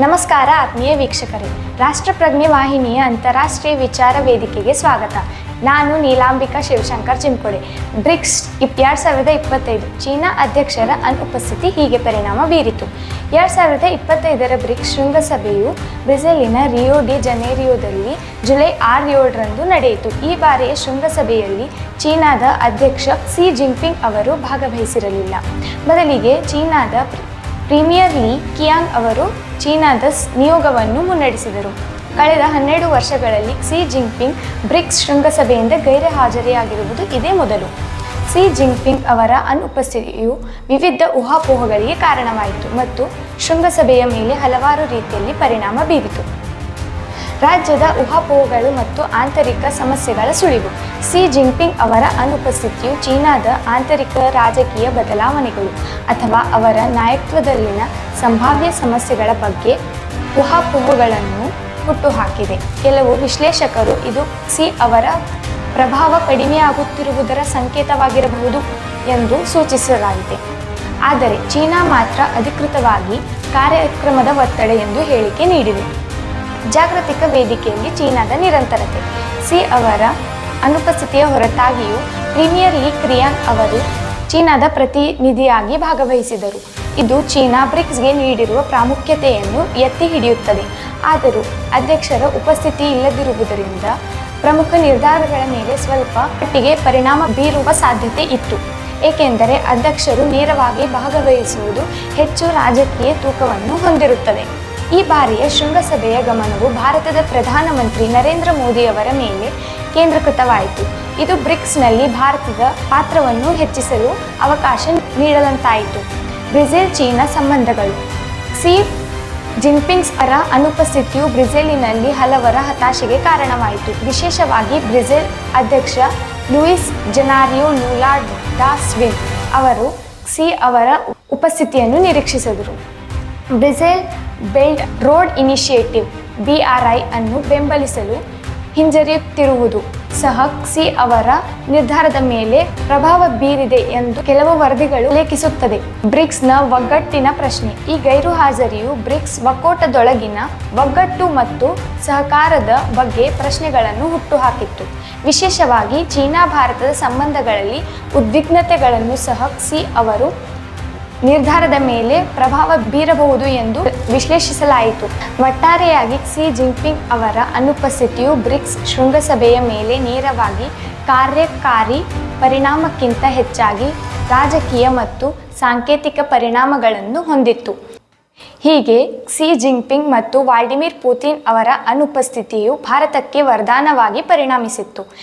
ನಮಸ್ಕಾರ, ಆತ್ಮೀಯ ವೀಕ್ಷಕರೇ. ರಾಷ್ಟ್ರಪ್ರಜ್ಞೆ ವಾಹಿನಿಯ ಅಂತಾರಾಷ್ಟ್ರೀಯ ವಿಚಾರ ವೇದಿಕೆಗೆ ಸ್ವಾಗತ. ನಾನು ನೀಲಾಂಬಿಕಾ ಶಿವಶಂಕರ್ ಚಿಂಕೊಡೆ ಬ್ರಿಕ್ಸ್ ಎರಡು ಸಾವಿರದ ಇಪ್ಪತ್ತೈದು ಚೀನಾ ಅಧ್ಯಕ್ಷರ ಅನುಪಸ್ಥಿತಿ ಹೀಗೆ ಪರಿಣಾಮ ಬೀರಿತು. ಎರಡು ಸಾವಿರದ ಇಪ್ಪತ್ತೈದರ ಬ್ರಿಕ್ಸ್ ಶೃಂಗಸಭೆಯು ಬ್ರೆಜಿಲಿನ ರಿಯೋ ಡಿ ಜನೇರಿಯೋದಲ್ಲಿ ಜುಲೈ ಆರು ಏಳರಂದು ನಡೆಯಿತು. ಈ ಬಾರಿಯ ಶೃಂಗಸಭೆಯಲ್ಲಿ ಚೀನಾದ ಅಧ್ಯಕ್ಷ ಸಿ ಜಿನ್ಪಿಂಗ್ ಅವರು ಭಾಗವಹಿಸಿರಲಿಲ್ಲ. ಬದಲಿಗೆ ಚೀನಾದ ಪ್ರೀಮಿಯರ್ ಲೀ ಕಿಯಾಂಗ್ ಅವರು ಚೀನಾದ ನಿಯೋಗವನ್ನು ಮುನ್ನಡೆಸಿದರು. ಕಳೆದ ಹನ್ನೆರಡು ವರ್ಷಗಳಲ್ಲಿ ಕ್ಸಿ ಜಿನ್ಪಿಂಗ್ ಬ್ರಿಕ್ಸ್ ಶೃಂಗಸಭೆಯಿಂದ ಗೈರ ಹಾಜರಿಯಾಗಿರುವುದು ಇದೇ ಮೊದಲು. ಸಿ ಜಿನ್ಪಿಂಗ್ ಅವರ ಅನುಪಸ್ಥಿತಿಯು ವಿವಿಧ ಊಹಾಪೋಹಗಳಿಗೆ ಕಾರಣವಾಯಿತು ಮತ್ತು ಶೃಂಗಸಭೆಯ ಮೇಲೆ ಹಲವಾರು ರೀತಿಯಲ್ಲಿ ಪರಿಣಾಮ ಬೀರಿತು. ರಾಜ್ಯದ ಊಹಾಪೋಹಗಳು ಮತ್ತು ಆಂತರಿಕ ಸಮಸ್ಯೆಗಳ ಸುಳಿವು. ಸಿ. ಜಿನ್ಪಿಂಗ್ ಅವರ ಅನುಪಸ್ಥಿತಿಯು ಚೀನಾದ ಆಂತರಿಕ ರಾಜಕೀಯ ಬದಲಾವಣೆಗಳು ಅಥವಾ ಅವರ ನಾಯಕತ್ವದಲ್ಲಿನ ಸಂಭಾವ್ಯ ಸಮಸ್ಯೆಗಳ ಬಗ್ಗೆ ಊಹಾಪೋಹಗಳನ್ನು ಹುಟ್ಟುಹಾಕಿದೆ. ಕೆಲವು ವಿಶ್ಲೇಷಕರು ಇದು ಸಿ. ಅವರ ಪ್ರಭಾವ ಕಡಿಮೆಯಾಗುತ್ತಿರುವುದರ ಸಂಕೇತವಾಗಿರಬಹುದು ಎಂದು ಸೂಚಿಸಲಾಗಿದೆ. ಆದರೆ ಚೀನಾ ಮಾತ್ರ ಅಧಿಕೃತವಾಗಿ ಕಾರ್ಯಕ್ರಮದ ಒತ್ತಡ ಎಂದು ಹೇಳಿಕೆ ನೀಡಿದೆ. ಜಾಗತಿಕ ವೇದಿಕೆಯಲ್ಲಿ ಚೀನಾದ ನಿರಂತರತೆ. ಸಿ ಅವರ ಅನುಪಸ್ಥಿತಿಯ ಹೊರತಾಗಿಯೂ ಪ್ರೀಮಿಯರ್ ಲೀಗ್ ಕ್ರಿಯಾಂಗ್ ಅವರು ಚೀನಾದ ಪ್ರತಿನಿಧಿಯಾಗಿ ಭಾಗವಹಿಸಿದರು. ಇದು ಚೀನಾ ಬ್ರಿಕ್ಸ್ಗೆ ನೀಡಿರುವ ಪ್ರಾಮುಖ್ಯತೆಯನ್ನು ಎತ್ತಿ ಹಿಡಿಯುತ್ತದೆ. ಆದರೂ ಅಧ್ಯಕ್ಷರ ಉಪಸ್ಥಿತಿ ಇಲ್ಲದಿರುವುದರಿಂದ ಪ್ರಮುಖ ನಿರ್ಧಾರಗಳ ಮೇಲೆ ಸ್ವಲ್ಪ ಮಟ್ಟಿಗೆ ಪರಿಣಾಮ ಬೀರುವ ಸಾಧ್ಯತೆ ಇತ್ತು. ಏಕೆಂದರೆ ಅಧ್ಯಕ್ಷರು ನೇರವಾಗಿ ಭಾಗವಹಿಸುವುದು ಹೆಚ್ಚು ರಾಜಕೀಯ ತೂಕವನ್ನು ಹೊಂದಿರುತ್ತದೆ. ಈ ಬಾರಿಯ ಶೃಂಗಸಭೆಯ ಗಮನವು ಭಾರತದ ಪ್ರಧಾನಮಂತ್ರಿ ನರೇಂದ್ರ ಮೋದಿಯವರ ಮೇಲೆ ಕೇಂದ್ರೀಕೃತವಾಯಿತು. ಇದು ಬ್ರಿಕ್ಸ್ನಲ್ಲಿ ಭಾರತದ ಪಾತ್ರವನ್ನು ಹೆಚ್ಚಿಸಲು ಅವಕಾಶ ನೀಡದಂತಾಯಿತು. ಬ್ರೆಜಿಲ್, ಚೀನಾ ಸಂಬಂಧಗಳು. ಸಿ ಜಿನ್ಪಿಂಗ್ಸ್ ಅವರ ಅನುಪಸ್ಥಿತಿಯು ಬ್ರೆಜಿಲಿನಲ್ಲಿ ಹಲವರ ಹತಾಶೆಗೆ ಕಾರಣವಾಯಿತು. ವಿಶೇಷವಾಗಿ ಬ್ರೆಜಿಲ್ ಅಧ್ಯಕ್ಷ ಲೂಯಿಸ್ ಜನಾರಿಯೋ ಲೂಲಾ ಡಾ ಸ್ವಿನ್ ಅವರು ಸಿ ಅವರ ಉಪಸ್ಥಿತಿಯನ್ನು ನಿರೀಕ್ಷಿಸಿದರು. Brazil belt road initiative BRI ಅನ್ನು ಬೆಂಬಲಿಸಲು ಹಿಂಜರಿಯುತ್ತಿರುವುದು. ಸಹ ಕ್ಸಿ ಅವರ ನಿರ್ಧಾರದ ಮೇಲೆ ಪ್ರಭಾವ ಬೀರಿದೆ ಎಂದು ಕೆಲವು ವರದಿಗಳು ಉಲ್ಲೇಖಿಸುತ್ತದೆ. ಬ್ರಿಕ್ಸ್ನ ಒಗ್ಗಟ್ಟಿನ ಪ್ರಶ್ನೆ. ಈ ಗೈರು ಹಾಜರಿಯು ಬ್ರಿಕ್ಸ್ ಒಕ್ಕೂಟದೊಳಗಿನ ಒಗ್ಗಟ್ಟು ಮತ್ತು ಸಹಕಾರದ ಬಗ್ಗೆ ಪ್ರಶ್ನೆಗಳನ್ನು ಹುಟ್ಟುಹಾಕಿತ್ತು. ವಿಶೇಷವಾಗಿ ಚೀನಾ, ಭಾರತದ ಸಂಬಂಧಗಳಲ್ಲಿ ಉದ್ವಿಗ್ನತೆಗಳನ್ನು ಸಹ ಕ್ಸಿ ಅವರು ನಿರ್ಧಾರದ ಮೇಲೆ ಪ್ರಭಾವ ಬೀರಬಹುದು ಎಂದು ವಿಶ್ಲೇಷಿಸಲಾಯಿತು. ಒಟ್ಟಾರೆಯಾಗಿ ಕ್ಸಿ ಜಿನ್ಪಿಂಗ್ ಅವರ ಅನುಪಸ್ಥಿತಿಯು ಬ್ರಿಕ್ಸ್ ಶೃಂಗಸಭೆಯ ಮೇಲೆ ನೇರವಾಗಿ ಕಾರ್ಯಕಾರಿ ಪರಿಣಾಮಕ್ಕಿಂತ ಹೆಚ್ಚಾಗಿ ರಾಜಕೀಯ ಮತ್ತು ಸಾಂಕೇತಿಕ ಪರಿಣಾಮಗಳನ್ನು ಹೊಂದಿತ್ತು. ಹೀಗೆ ಕ್ಸಿ ಜಿನ್ಪಿಂಗ್ ಮತ್ತು ವ್ಲಾಡಿಮಿರ್ ಪುತಿನ್ ಅವರ ಅನುಪಸ್ಥಿತಿಯು ಭಾರತಕ್ಕೆ ವರದಾನವಾಗಿ ಪರಿಣಮಿಸಿತ್ತು.